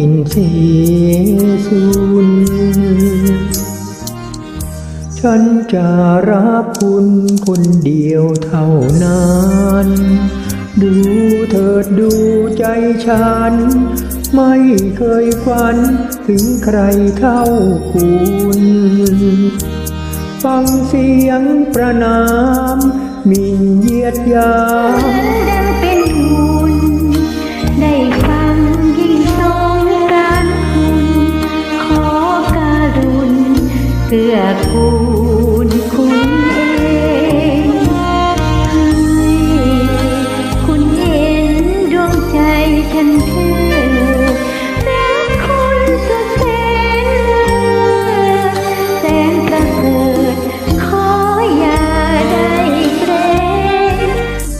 อนหมอนหมินเสีสูญฉันจะรักคุณคนเดียวเท่านั้น ดูเถิดดูใจฉัน ไม่เคยฝันถึงใครเท่าคุณฟังเสียงประนามมินเยียดยาม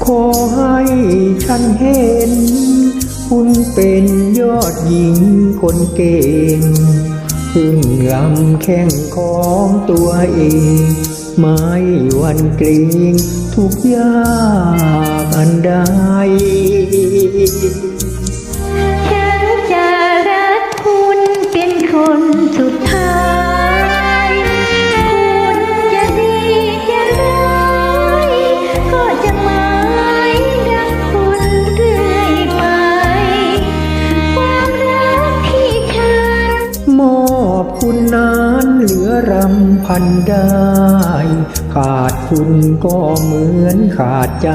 ขอให้ฉันเห็น คุณเป็นยอดหญิงคนเก่ง พึ่งลำแข้งของตัวเอง ไม่วันเกรงทุกยากอันใด นั้นเหลือรำพันได้ ขาดคุณก็เหมือนขาดใจ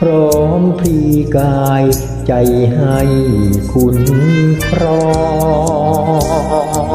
พร้อมพลีกายใจให้คุณครอง